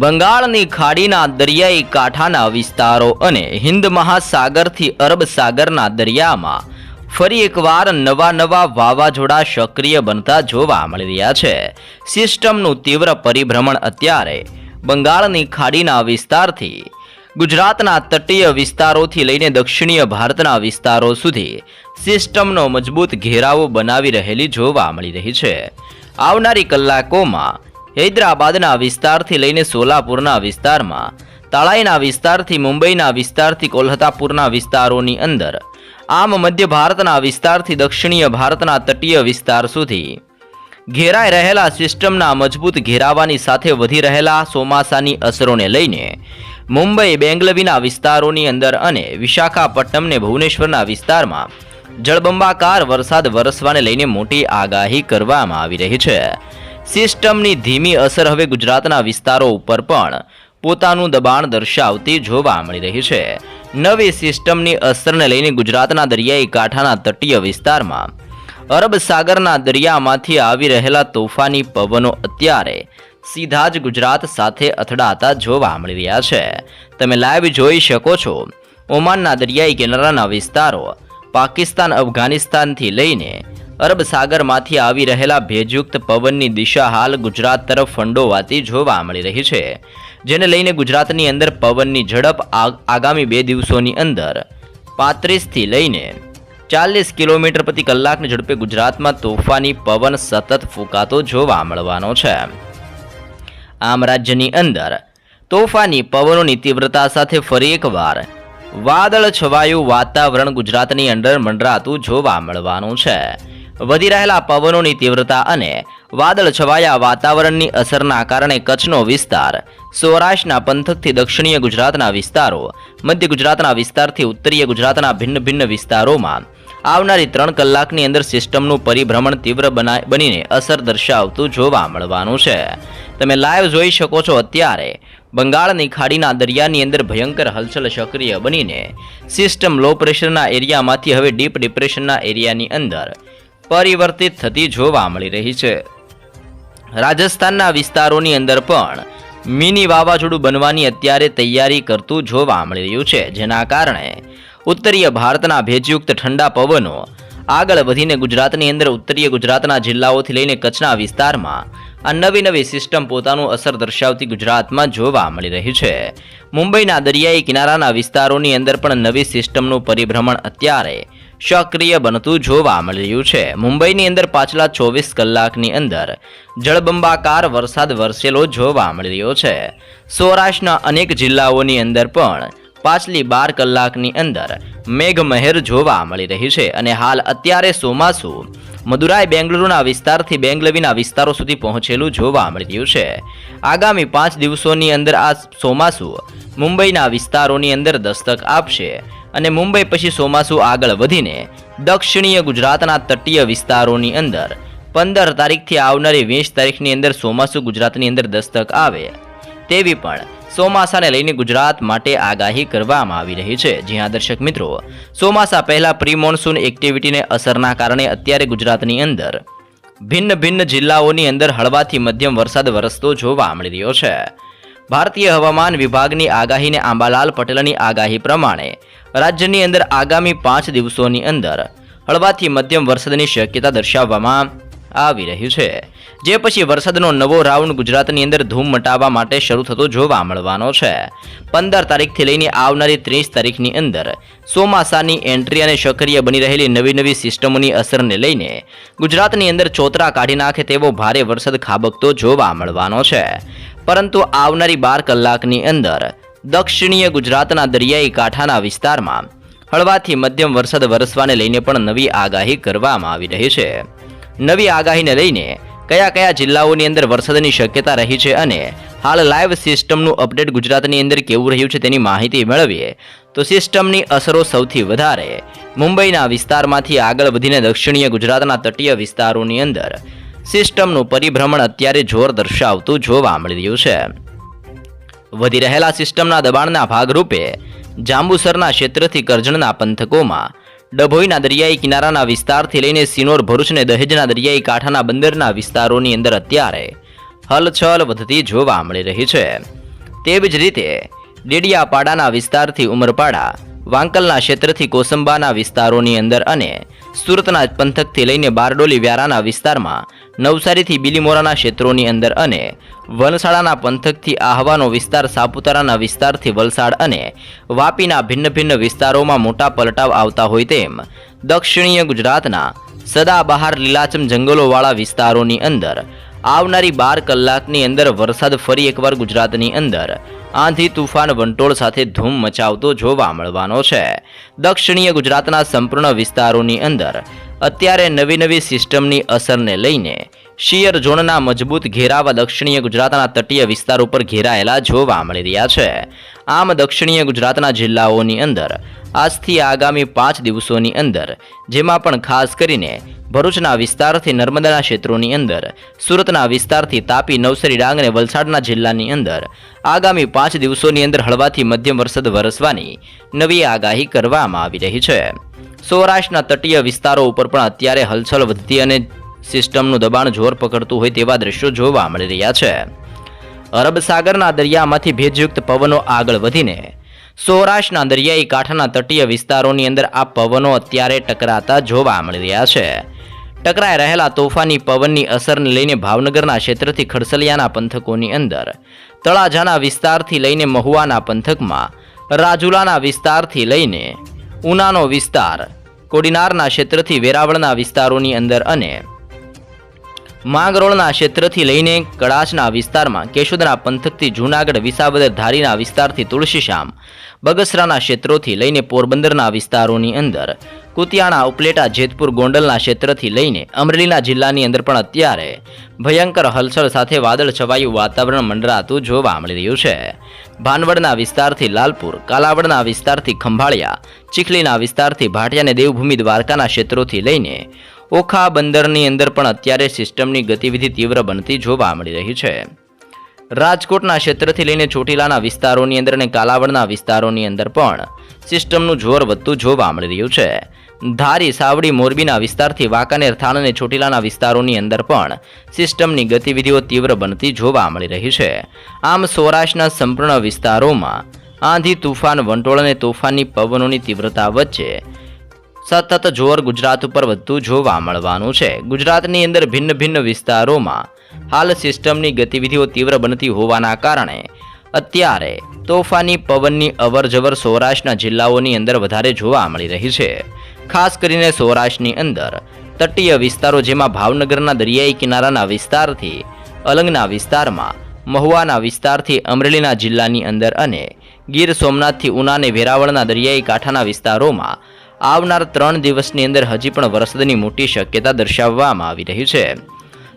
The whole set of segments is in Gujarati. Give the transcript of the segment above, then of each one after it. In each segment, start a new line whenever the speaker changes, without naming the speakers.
બંગાળની ખાડીના દરિયાઈ કાંઠાના વિસ્તારો અને હિન્દ મહાસાગરથી અરબ સાગરના દરિયામાં ફરી એકવાર નવા નવા વાવાઝોડા સક્રિય બનતા જોવા મળી રહ્યા છે. સિસ્ટમનું તીવ્ર પરિભ્રમણ અત્યારે બંગાળની ખાડીના વિસ્તારથી ગુજરાતના તટીય વિસ્તારોથી લઈને દક્ષિણીય ભારતના વિસ્તારો સુધી સિસ્ટમનો મજબૂત ઘેરાવો બનાવી રહેલી જોવા મળી રહી છે. આવનારી કલાકોમાં હૈદરાબાદના વિસ્તારથી લઈને સોલાપુરના વિસ્તારમાં, તળાઈના વિસ્તારથી મુંબઈના વિસ્તારથી કોલહતાપુરના વિસ્તારોની અંદર, આમ મધ્ય ભારતના વિસ્તારથી દક્ષિણીય ભારતના તટીય વિસ્તાર સુધી. ઘેરાઈ રહેલા સિસ્ટમના મજબૂત ઘેરાવાની સાથે વધી રહેલા ચોમાસાની અસરોને લઈને, મુંબઈ, બેંગલવીના વિસ્તારોની અંદર અને વિશાખાપટ્ટનમને ભુવનેશ્વરના વિસ્તારમાં, જળબંબાકાર વરસાદ વરસવાને લઈને મોટી આગાહી કરવામાં આવી રહી છે. સિસ્ટમની ધીમી અસર હવે ગુજરાતના વિસ્તારો ઉપર પણ પોતાનું દબાણ દર્શાવતી જોવા મળી રહી છે. નવી સિસ્ટમની અસરને લઈને ગુજરાતના દરિયાઈ કાંઠાના તટીય વિસ્તારમાં અરબ સાગરના દરિયામાંથી આવી રહેલા તોફાની પવનો અત્યારે સીધા જ ગુજરાત સાથે અથડાતા જોવા મળી રહ્યા છે. તમે લાઈવ જોઈ શકો છો ઓમાનના દરિયાઈ કિનારાના વિસ્તારો પાકિસ્તાન, અફઘાનિસ્તાનથી લઈને અરબ સાગરમાંથી આવી રહેલા ભેજયુક્ત પવનની દિશા હાલ ગુજરાત તરફ ફંડોવાતી જોવા મળી રહી છે, જેને લઈને ગુજરાતની અંદર પવનની ઝડપ આગામી બે દિવસોની અંદર પાંત્રીસથી લઈને ચાલીસ કિલોમીટર પ્રતિ કલાકની ઝડપે ગુજરાતમાં તોફાની પવન સતત ફૂંકાતો જોવા મળવાનો છે. આમ રાજ્યની અંદર તોફાની પવનોની તીવ્રતા સાથે ફરી એકવાર વાદળ છવાયું વાતાવરણ ગુજરાતની અંદર મંડરાતું જોવા મળવાનું છે. વધી રહેલા પવનોની તીવ્રતા અને વાદળ છવાયા વાતાવરણની અસરના કારણે કચ્છનો વિસ્તાર, સૌરાષ્ટ્રના પંથકથી દક્ષિણીય ગુજરાતના વિસ્તારો, મધ્ય ગુજરાતના વિસ્તારથી ઉત્તરીય ગુજરાતના ભિન્ન ભિન્ન વિસ્તારોમાં આવનારી ત્રણ કલાકની અંદર સિસ્ટમનું પરિભ્રમણ તીવ્ર બના બનીને અસર દર્શાવતું જોવા મળવાનું છે. તમે લાઈવ જોઈ શકો છો અત્યારે બંગાળની ખાડીના દરિયાની અંદર ભયંકર હલચલ સક્રિય બનીને સિસ્ટમ લો પ્રેશરના એરિયામાંથી હવે ડીપ ડિપ્રેશનના એરિયાની અંદર પરિવર્તિત થતી જોવા મળી રહી છે. રાજસ્થાનના વિસ્તારોની અંદર પણ મિની વાવાઝોડું બનવાની અત્યારે તૈયારી કરતું જોવા મળી રહ્યું છે, જેના કારણે ઉત્તરીય ભારતના ભેજયુક્ત ઠંડા પવનો આગળ વધીને ગુજરાતની અંદર ઉત્તરીય ગુજરાતના જિલ્લાઓથી લઈને કચ્છના વિસ્તારમાં આ નવી નવી સિસ્ટમ પોતાનું અસર દર્શાવતી ગુજરાતમાં જોવા મળી રહી છે. મુંબઈના દરિયાઈ કિનારાના વિસ્તારોની અંદર પણ નવી સિસ્ટમનું પરિભ્રમણ અત્યારે સક્રિય બનતું જોવા મળી રહ્યું છે. મુંબઈની અંદર પાછલા ચોવીસ કલાકની અંદર જળબંબાકાર વરસાદ વરસેલો જોવા મળી રહ્યો છે. સૌરાષ્ટ્રના અનેક જિલ્લાઓની અંદર પણ પાછલી બાર કલાકની અંદર મેઘમહેર જોવા મળી રહી છે અને હાલ અત્યારે સોમાસુ મદુરાઈ બેંગલુરુના વિસ્તારથી બેંગલવીના વિસ્તારો સુધી પહોંચેલું જોવા મળી રહ્યું છે. આગામી પાંચ દિવસોની અંદર આ સોમાસુ મુંબઈના વિસ્તારોની અંદર દસ્તક આપશે. અને મુંબઈ પછી ચોમાસું આગળ વધીને દક્ષિણીય ગુજરાતના તટીય વિસ્તારોની અંદર પંદર તારીખથી આવનારી વીસ તારીખની અંદર ચોમાસું ગુજરાતની અંદર દસ્તક આવે. તેવી પણ ચોમાસાને લઈને ગુજરાત માટે આગાહી કરવામાં આવી રહી છે. જી દર્શક મિત્રો ચોમાસા પહેલાં પ્રી મોન્સૂન એક્ટિવિટીને અસરના કારણે અત્યારે ગુજરાતની અંદર ભિન્ન ભિન્ન જિલ્લાઓની અંદર હળવાથી મધ્યમ વરસાદ વરસતો જોવા મળી રહ્યો છે. ભારતીય હવામાન વિભાગની આગાહીને આંબાલાલ પટેલની આગાહી પ્રમાણે રાજ્યની અંદર આગામી પાંચ દિવસોની અંદર હળવાથી મધ્યમ વરસાદની શક્યતા દર્શાવવામાં આવી રહ્યું છે. જે પછી વરસાદનો નવો રાઉન્ડ ગુજરાતની અંદર ધૂમ મટાવવા માટે શરૂ થતો જોવા મળવાનો છે. પંદર તારીખથી લઈને આવનારી ત્રીસ તારીખની અંદર ચોમાસાની એન્ટ્રી અને સક્રિય બની રહેલી નવી નવી સિસ્ટમોની અસરને લઈને ગુજરાતની અંદર ચોતરા કાઢી નાખે તેવો ભારે વરસાદ ખાબકતો જોવા મળવાનો છે. પરંતુ આવનારી બાર કલાકની અંદર દક્ષિણીય ગુજરાતના દરિયાઈ કાંઠાના વિસ્તારમાં હળવાથી મધ્યમ વરસાદ વરસવાને લઈને પણ નવી આગાહી કરવામાં આવી રહી છે. નવી આગાહીને લઈને કયા કયા જિલ્લાઓની અંદર વરસાદની શક્યતા રહી છે અને હાલ લાઈવ સિસ્ટમનું અપડેટ ગુજરાતની અંદર કેવું રહ્યું છે તેની માહિતી મેળવીએ, તો સિસ્ટમની અસરો સૌથી વધારે મુંબઈના વિસ્તારમાંથી આગળ વધીને દક્ષિણીય ગુજરાતના તટીય વિસ્તારોની અંદર સિસ્ટમનું પરિભ્રમણ અત્યારે જોર દર્શાવતું જોવા મળી રહ્યું છે. વધી રહેલા સિસ્ટમના દબાણના ભાગરૂપે જાંબુસરના ક્ષેત્રથી કરજણના પંથકોમાં, ડભોઈના દરિયાઈ કિનારાના વિસ્તારથી લઈને સિનોર ભરૂચને દહેજના દરિયાઈ કાંઠાના બંદરના વિસ્તારોની અંદર અત્યારે હલચલ વધતી જોવા મળી રહી છે. તેવી જ રીતે, ડેડિયાપાડાના વિસ્તારથી ઉમરપાડા, વાંકલના ક્ષેત્રથી કોસંબાના વિસ્તારોની અંદર અને સુરતના પંથકથી લઈને બારડોલી વ્યારાના વિસ્તારમાં નવસારીથી બિલીમોરાના ક્ષેત્રોની અંદર અને વલસાડાના પંથકથી આહવાનો વિસ્તાર સાપુતારાના વિસ્તારથી વલસાડ અને વાપીના ભિન્ન ભિન્ન વિસ્તારોમાં મોટા પલટાવ આવતા હોય તેમ દક્ષિણીય ગુજરાતના સદાબહાર લીલાચમ જંગલોવાળા વિસ્તારોની અંદર આવનારી બાર કલાકની અંદર વરસાદ ફરી એકવાર ગુજરાતની અંદર આંધી તુફાન વંટોળ સાથે ધૂમ મચાવતો જોવા મળવાનો છે. દક્ષિણીય ગુજરાતના સંપૂર્ણ વિસ્તારોની અંદર અત્યારે નવી નવી સિસ્ટમની અસરને લઈને શિયર ઝોનના મજબૂત ઘેરાવા દક્ષિણીય ગુજરાતના તટીય વિસ્તાર ઉપર ઘેરાયેલા જોવા મળી રહ્યા છે. આમ દક્ષિણીય ગુજરાતના જિલ્લાઓની અંદર આજથી આગામી પાંચ દિવસોની અંદર, જેમાં પણ ખાસ કરીને ભરૂચના વિસ્તારથી નર્મદાના ક્ષેત્રોની અંદર, સુરતના વિસ્તારથી તાપી, નવસારી, ડાંગ અને વલસાડના જિલ્લાની અંદર આગામી પાંચ દિવસોની અંદર હળવાથી મધ્યમ વરસાદ વરસવાની નવી આગાહી કરવામાં આવી રહી છે. સૌરાષ્ટ્રના તટીય વિસ્તારો ઉપર પણ અત્યારે હલચલ વધતી અને સિસ્ટમનું દબાણ જોર પકડતું હોય તેવા દ્રશ્યો જોવા મળી રહ્યા છે. અરબ સાગરના દરિયામાંથી ભેજયુક્ત પવનો આગળ વધીને સૌરાષ્ટ્રના દરિયાઈ કાંઠાના તટીય વિસ્તારોની અંદર આ પવનો અત્યારે ટકરાતા જોવા મળી રહ્યા છે. ટકરાઈ રહેલા તોફાની પવનની અસરને લઈને ભાવનગરના ક્ષેત્રથી ખડસલિયાના પંથકોની અંદર, તળાજાના વિસ્તારથી લઈને મહુવાના પંથકમાં, રાજુલાના વિસ્તારથી લઈને ઉનાનો વિસ્તાર. કોડીનારના ક્ષેત્રથી વેરાવળના વિસ્તારોની અંદર અને માંગરોળના ક્ષેત્રથી લઈને કડાચના વિસ્તારમાં કેશોદના પંથકથી જૂનાગઢ, વિસાવદર, ધારીના વિસ્તારથી તુલસીશ્યામ બગસરાના ક્ષેત્રોથી લઈને પોરબંદરના વિસ્તારોની અંદર, કુતિયાણા, ઉપલેટા, જેતપુર, ગોંડલના ક્ષેત્રથી લઈને અમરેલીના જિલ્લાની અંદર પણ અત્યારે ભયંકર હલચલ સાથે વાદળ છવાયું વાતાવરણ મંડરાતું જોવા મળી રહ્યું છે. ભાનવડના વિસ્તારથી લાલપુર, કાલાવડના વિસ્તારથી ખંભાળિયા, ચીખલીના વિસ્તારથી ભાટિયા અને દેવભૂમિ દ્વારકાના ક્ષેત્રોથી લઈને ઓખા બંદરની અંદર પણ અત્યારે સિસ્ટમની ગતિવિધિ તીવ્ર બનતી જોવા મળી રહી છે. રાજકોટના ક્ષેત્રથી લઈને ચોટીલાના વિસ્તારોની અંદર અને કાલાવડના વિસ્તારોની અંદર પણ સિસ્ટમનું જોર વધતું જોવા મળી રહ્યું છે. ધારી, સાવડી, મોરબીના વિસ્તારથી વાંકાનેર, થાણ અને ચોટીલાના વિસ્તારોની અંદર પણ સિસ્ટમની ગતિવિધિઓ તીવ્ર બનતી જોવા મળી રહી છે. આમ સૌરાષ્ટ્રના સંપૂર્ણ વિસ્તારોમાં આંધી, તુફાન, વંટોળ અને તોફાની પવનોની તીવ્રતા વચ્ચે સતત જોર ગુજરાત ઉપર વધતું જોવા મળવાનું છે. ગુજરાતની અંદર ભિન્ન ભિન્ન વિસ્તારોમાં હાલ સિસ્ટમની ગતિવિધિઓ તીવ્ર બનતી હોવાના કારણે અત્યારે તોફાની પવનની અવરજવર સૌરાષ્ટ્રના જિલ્લાઓની અંદર વધારે જોવા મળી રહી છે. ખાસ કરીને સૌરાષ્ટ્રની અંદર તટીય વિસ્તારો જેમાં ભાવનગરના દરિયાઈ કિનારાના વિસ્તારથી અલંગના વિસ્તારમાં, મહુવાના વિસ્તારથી અમરેલીના જિલ્લાની અંદર અને ગીર સોમનાથથી ઉના અને વેરાવળના દરિયાઈ કાંઠાના વિસ્તારોમાં આવનાર ત્રણ દિવસની અંદર હજી પણ વરસાદની મોટી શક્યતા દર્શાવવામાં આવી રહી છે.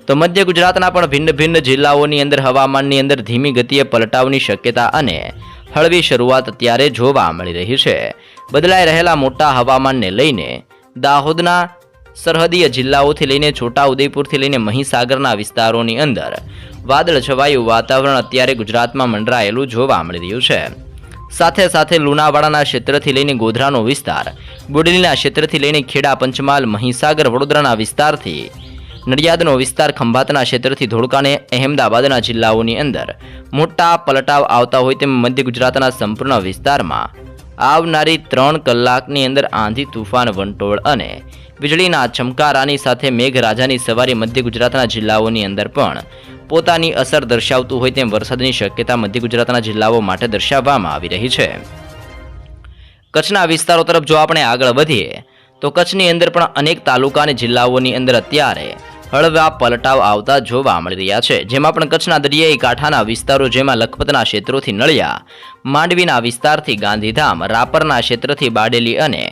તો મધ્ય ગુજરાતના પણ ભિન્ન ભિન્ન જિલ્લાઓની અંદર હવામાનની અંદર ધીમી ગતિએ પલટાવની શક્યતા અને હળવી શરૂઆત અત્યારે જોવા મળી રહી છે. બદલાઈ રહેલા મોટા હવામાનને લઈને દાહોદના સરહદીય જિલ્લાઓથી લઈને છોટા ઉદેપુરથી લઈને મહીસાગરના વિસ્તારોની અંદર વાદળ છવાયું વાતાવરણ અત્યારે ગુજરાતમાં મંડરાયેલું જોવા મળી રહ્યું છે. સાથે સાથે લુણાવાડાના ક્ષેત્રથી લઈને ગોધરાનો વિસ્તાર, બોડેલીના ક્ષેત્રથી લઈને ખેડા, પંચમહાલ, મહીસાગર, વડોદરાના વિસ્તારથી, નડિયાદનો વિસ્તાર ખંભાતના ક્ષેત્રથી ધોળકાને, અહેમદાબાદના જિલ્લાઓની અંદર મોટા પલટાવ આવતા હોય તેમ મધ્ય ગુજરાતના સંપૂર્ણ વિસ્તારમાં આવનારી ત્રણ કલાકની અંદર આંધી, તુફાન, વંટોળ અને વીજળીના ચમકારાની સાથે મેઘરાજાની સવારી મધ્ય ગુજરાતના જિલ્લાઓની અંદર પણ પોતાની અસર દર્શાવતું હોય તેમ વરસાદની શક્યતા મધ્ય ગુજરાતના જિલ્લાઓ માટે દર્શાવવામાં આવી રહી છે. કચ્છના વિસ્તારો તરફ જો આપણે આગળ વધીએ, તો કચ્છની અંદર પણ અનેક તાલુકા અને જિલ્લાઓની અંદર અત્યારે હળવા પલટાવ આવતા જોવા મળી રહ્યા છે. જેમાં પણ કચ્છના દરિયાઈ કાંઠાના વિસ્તારો જેમાં લખપતના ક્ષેત્રોથી નળિયા, માંડવીના વિસ્તારથી ગાંધીધામ, રાપરના ક્ષેત્રથી બાડેલી અને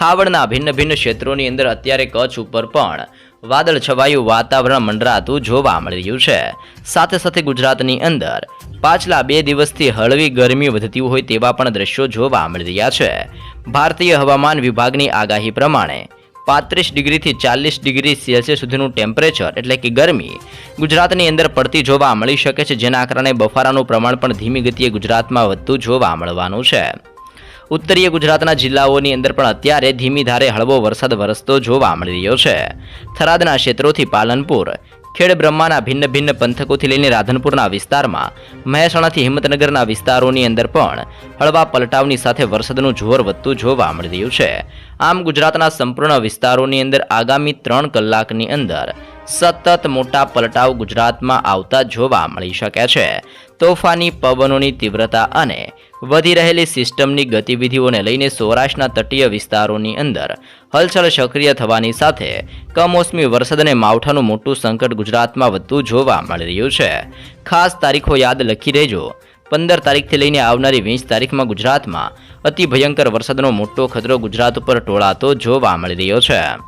ખાવડના ભિન્ન ભિન્ન ક્ષેત્રોની અંદર અત્યારે કચ્છ ઉપર પણ વાદળ છવાયું વાતાવરણ મંડરાતું જોવા મળી રહ્યું છે. સાથે સાથે ગુજરાતની અંદર પાછલા બે દિવસથી હળવી ગરમી વધતી હોય તેવા પણ દ્રશ્યો જોવા મળી રહ્યા છે. ભારતીય હવામાન વિભાગની આગાહી પ્રમાણે પાંત્રીસ ડિગ્રીથી ચાલીસ ડિગ્રી સેલ્સિયસ સુધીનું ટેમ્પરેચર એટલે કે ગરમી ગુજરાતની અંદર પડતી જોવા મળી શકે છે, જેના કારણે બફારાનું પ્રમાણ પણ ધીમી ગતિએ ગુજરાતમાં વધતું જોવા મળવાનું છે. ઉત્તરીય ગુજરાતના જિલ્લાઓની અંદર પણ અત્યારે ધીમી ધારે હળવો વરસાદ વરસતો જોવા મળી રહ્યો છે. થરાદના ક્ષેત્રોથી પાલનપુર, ખેડ બ્રહ્માના ભિન્ન ભિન્ન પંથકોથી લઈને રાધનપુરના વિસ્તારમાં, મહેસાણાથી હિંમતનગરના વિસ્તારોની અંદર પણ હળવા પલટાવની સાથે વરસાદનું જોર વધતું જોવા મળી રહ્યું છે. આમ ગુજરાતના સંપૂર્ણ વિસ્તારોની અંદર આગામી ત્રણ કલાકની અંદર સતત મોટા પલટાવ ગુજરાતમાં આવતા જોવા મળી શકે છે. તોફાની પવનોની તીવ્રતા અને વધી રહેલી સિસ્ટમની ગતિવિધિઓને લઈને સૌરાષ્ટ્રના તટીય વિસ્તારોની અંદર હલચલ સક્રિય થવાની સાથે કમોસમી વરસાદ અને માવઠાનું મોટું સંકટ ગુજરાતમાં વધતું જોવા મળી રહ્યું છે. ખાસ તારીખો યાદ લખી રહેજો. પંદર તારીખથી લઈને આવનારી વીસ તારીખમાં ગુજરાતમાં અતિ ભયંકર વરસાદનો મોટો ખતરો ગુજરાત ઉપર ટોળાતો જોવા મળી રહ્યો છે.